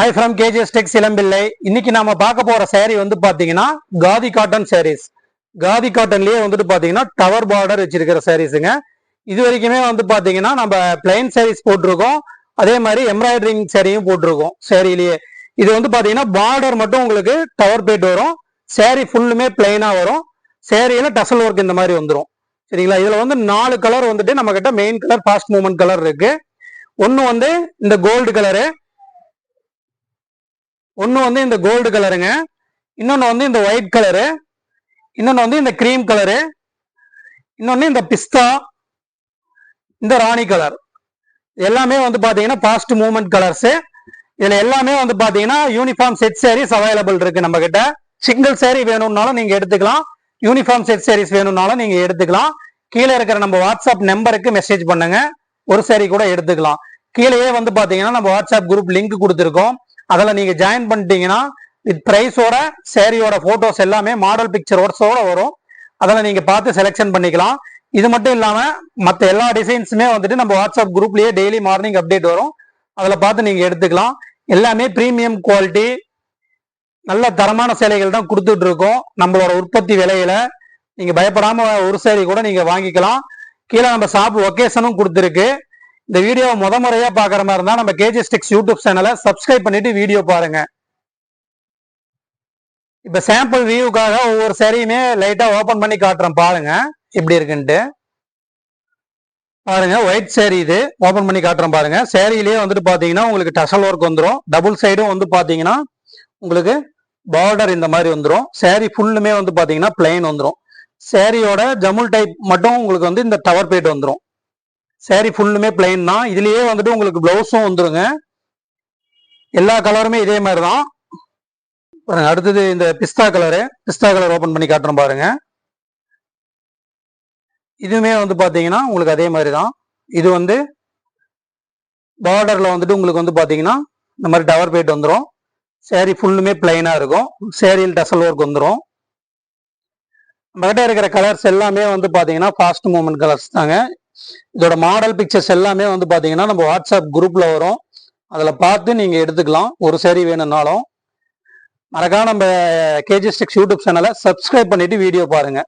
I from KGS tech சிலம்பிள்ளை. இன்னைக்கு நாம பார்க்க போற சேரீ வந்து பாத்தீங்கன்னா காதி காட்டன் சாரீஸ் காதி காட்டன்லயே வந்துட்டு பாத்தீங்கன்னா டவர் பார்டர் வச்சிருக்கிற சாரீஸுங்க இது வரைக்குமே வந்து பாத்தீங்கன்னா நம்ம பிளைன் சாரீஸ் போட்டிருக்கோம். அதே மாதிரி எம்ப்ராய்டரிங் சாரியும் போட்டிருக்கோம் சேரீலயே இது வந்து பாத்தீங்கன்னா பார்டர் மட்டும் உங்களுக்கு டவர் பேட் வரும். saree ஃபுல்லுமே பிளைனா வரும். சாரியில டசல் ஒர்க் இந்த மாதிரி வந்துடும் சரிங்களா? இதுல வந்து நாலு கலர் வந்துட்டு நம்ம கிட்ட main colour fast movement colour இருக்கு. ஒன்னு வந்து இந்த கோல்டு கலரு ஒன்று வந்து இந்த கோல்டு கலருங்க இன்னொன்று வந்து இந்த ஒயிட் கலரு இன்னொன்று வந்து இந்த க்ரீம் கலரு இன்னொன்று இந்த பிஸ்தா இந்த ராணி கலர் எல்லாமே வந்து பார்த்தீங்கன்னா ஃபாஸ்ட் மூவ்மெண்ட் கலர்ஸு இதில் எல்லாமே வந்து பார்த்தீங்கன்னா யூனிஃபார்ம் செட் சாரீஸ் அவைலபிள் இருக்கு நம்ம கிட்ட சிங்கிள் saree வேணும்னாலும் நீங்கள் எடுத்துக்கலாம். யூனிஃபார்ம் செட் சாரீஸ் வேணும்னாலும் நீங்கள் எடுத்துக்கலாம். கீழே இருக்கிற நம்ம வாட்ஸ்அப் நம்பருக்கு மெசேஜ் பண்ணுங்க. ஒரு சேரீ கூட எடுத்துக்கலாம். கீழேயே வந்து பார்த்தீங்கன்னா நம்ம வாட்ஸ்அப் குரூப் லிங்க் கொடுத்துருக்கோம். அதில் நீங்கள் ஜாயின் பண்ணிட்டீங்கன்னா வித் ப்ரைஸோட சேரீயோட ஃபோட்டோஸ் எல்லாமே மாடல் பிக்சரோட வரும். அதில் நீங்கள் பார்த்து செலெக்ஷன் பண்ணிக்கலாம். இது மட்டும் இல்லாமல் மற்ற எல்லா டிசைன்ஸுமே வந்துட்டு நம்ம வாட்ஸ்அப் குரூப்லேயே டெய்லி மார்னிங் அப்டேட் வரும். அதில் பார்த்து நீங்கள் எடுத்துக்கலாம். எல்லாமே ப்ரீமியம் குவாலிட்டி நல்ல தரமான சேலைகள் தான் கொடுத்துட்டு இருக்கோம் நம்மளோட உற்பத்தி விலையில. நீங்கள் பயப்படாமல் ஒரு சேரீ கூட நீங்கள் வாங்கிக்கலாம். கீழே நம்ம ஷாப் லொக்கேஷனும் கொடுத்துருக்கு. இந்த வீடியோவை முத முறையா பாக்குற மாதிரி இருந்தா நம்ம கேஜி ஸ்டிக்ஸ் யூடியூப் சேனலை சப்ஸ்கிரைப் பண்ணிட்டு வீடியோ பாருங்க. இப்ப சாம்பிள் வியூக்காக ஒவ்வொரு சேரீயுமே லைட்டா ஓபன் பண்ணி காட்டுறேன் பாருங்க. எப்படி இருக்குன்ட்டு. பாருங்க ஒயிட் சேரீ இது. ஓபன் பண்ணி காட்டுறேன் பாருங்க. சேரீலயே வந்துட்டு பாத்தீங்கன்னா உங்களுக்கு டசல் ஒர்க் வந்துடும் டபுள் சைடும் வந்து பாத்தீங்கன்னா உங்களுக்கு பார்டர் இந்த மாதிரி வந்துடும் சேரீ ஃபுல்லுமே வந்து பாத்தீங்கன்னா பிளைன் வந்துடும் சேரீயோட ஜமுல் டைப் மட்டும் உங்களுக்கு வந்து இந்த டவர் பேட் வந்துடும் சேரீ ஃபுல்லுமே பிளைன் தான். இதுலயே வந்துட்டு உங்களுக்கு பிளவுஸும் வந்துருங்க. எல்லா கலருமே இதே மாதிரி தான் பாருங்க அடுத்தது இந்த பிஸ்தா கலரு பிஸ்தா கலர் ஓப்பன் பண்ணி காட்டுறோம் பாருங்க. இதுவுமே வந்து பார்த்தீங்கன்னா உங்களுக்கு அதே மாதிரி தான் இது வந்து பார்டரில் வந்துட்டு உங்களுக்கு வந்து பார்த்தீங்கன்னா இந்த மாதிரி டவர் போயிட்டு வந்துடும் சேரீ ஃபுல்லுமே பிளைனாக இருக்கும். சேரீல் டசல் ஒர்க் வந்துடும் நம்மகிட்ட இருக்கிற கலர்ஸ் எல்லாமே வந்து பார்த்தீங்கன்னா ஃபாஸ்ட் மூவ்மெண்ட் கலர்ஸ் தாங்க. இதோட மாடல் பிக்சர்ஸ் எல்லாமே வந்து பார்த்தீங்கன்னா நம்ம வாட்ஸ்அப் குரூப்பில் வரும். அதில் பார்த்து நீங்கள் எடுத்துக்கலாம். ஒரு சேரீ வேணும்னாலும். மறக்காம நம்ம கேஜி ஸ்டிக்ஸ் யூடியூப் சேனலை சப்ஸ்கிரைப் பண்ணிவிட்டு வீடியோ பாருங்க.